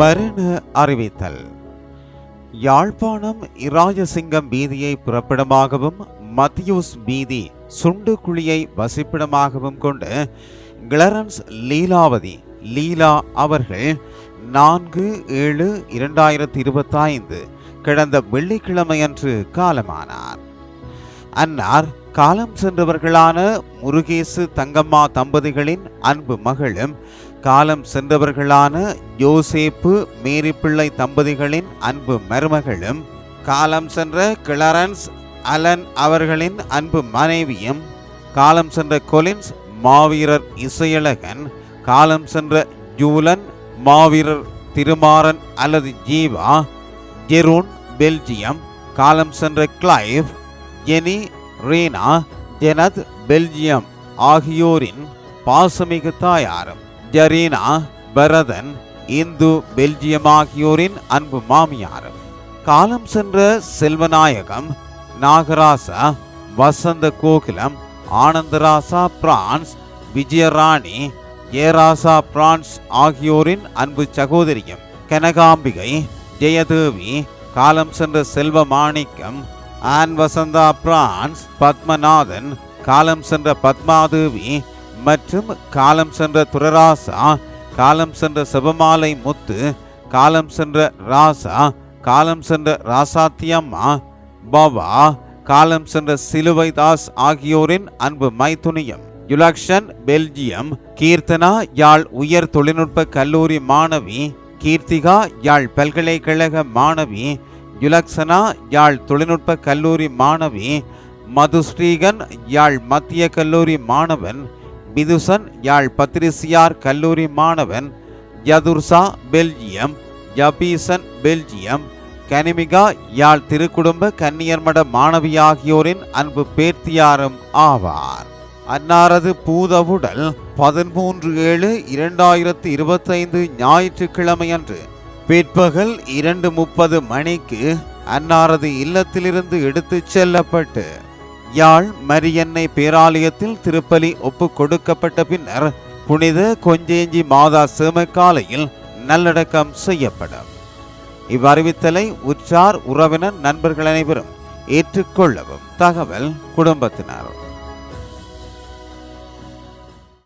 மரண அறிவித்தல். யாழ்ப்பாணம் இராஜசிங்கம் வீதியை புறப்பிடமாகவும் மத்தியூஸ் வீதி சுண்டு குழியை வசிப்பிடமாகவும் கொண்டு கிளரன்ஸ் லீலாவதி லீலா அவர்கள் நான்கு ஏழு இரண்டாயிரத்தி இருபத்தைந்து கடந்த வெள்ளிக்கிழமையன்று காலமானார். அன்னார் காலம் சென்றவர்களான முருகேசு தங்கம்மா தம்பதிகளின் அன்பு மகளும் காலம் சென்றவர்களான யோசேப்பு மேரிப்பிள்ளை தம்பதிகளின் அன்பு மருமகளும் காலம் சென்ற கிளரன்ஸ் அலன் அவர்களின் அன்பு மனைவியும் காலம் சென்ற கொலின்ஸ் மாவீரர் இசையழகன் காலம் சென்ற ஜூலன் மாவீரர் திருமாறன் அல்லது ஜீவா ஜெரூன் பெல்ஜியம் காலம் சென்ற கிளைவ் ஜெனி ரீனா ஜெனத் பெல்ஜியம் ஆகியோரின் பாசமிகு தாயாரும். ஜரீனா பரதன் இந்து பெல்ஜியம் ஆகியோரின் அன்பு மாமியார். காலம் சென்ற செல்வநாயகம் நாகராசா வசந்த கோகுலம் ஆனந்தராசா பிரான்ஸ் விஜயராணி ஏராசா பிரான்ஸ் ஆகியோரின் அன்பு சகோதரியும். கனகாம்பிகை ஜெயதேவி காலம் சென்ற செல்வ மாணிக்கம் ஆன் வசந்தா பிரான்ஸ் பத்மநாதன் காலம் சென்ற பத்மாதேவி மற்றும் காலம் சென்ற துரராசா காலம் சென்ற செபமாலை முத்து காலம் சென்ற ராசா காலம் சென்ற ராசாத்தியம்மா பாபா காலம் சென்ற சிலுவைதாஸ் ஆகியோரின் அன்பு மைத்துனியம். யுலக்ஷன் பெல்ஜியம் கீர்த்தனா யாழ் உயர் தொழில்நுட்ப கல்லூரி மாணவி கீர்த்திகா யாழ் பல்கலைக்கழக மாணவி யுலக்ஷனா யாழ் தொழில்நுட்ப கல்லூரி மாணவி மதுஸ்ரீகன் யாழ் மத்திய கல்லூரி மாணவன் பிதுசன் யாழ் பத்ரிசியார் கல்லூரி மாணவன் யதுர்சா பெல்ஜியம் ஜபீசன் பெல்ஜியம் கனிமிகா யாழ் திருக்குடும்ப கன்னியர்மட மாணவி ஆகியோரின் அன்பு பேர்த்தியாரும் ஆவார். அன்னாரது பூதவுடல் பதிமூன்று ஏழு இரண்டாயிரத்தி இருபத்தைந்து ஞாயிற்றுக்கிழமை அன்று பிற்பகல் இரண்டு முப்பது மணிக்கு அன்னாரது இல்லத்திலிருந்து எடுத்துச் செல்லப்பட்டு யாழ் மரியன்னை பேராலயத்தில் திருப்பலி ஒப்பு கொடுக்கப்பட்ட பின்னர் புனித கொஞ்சேஞ்சி மாதா சேமக்காலையில் நல்லடக்கம் செய்யப்படும். இவ்வறிவித்தலை உற்றார் உறவினர் நண்பர்கள் அனைவரும் ஏற்றுக்கொள்ளவும் தகவல் குடும்பத்தினர்.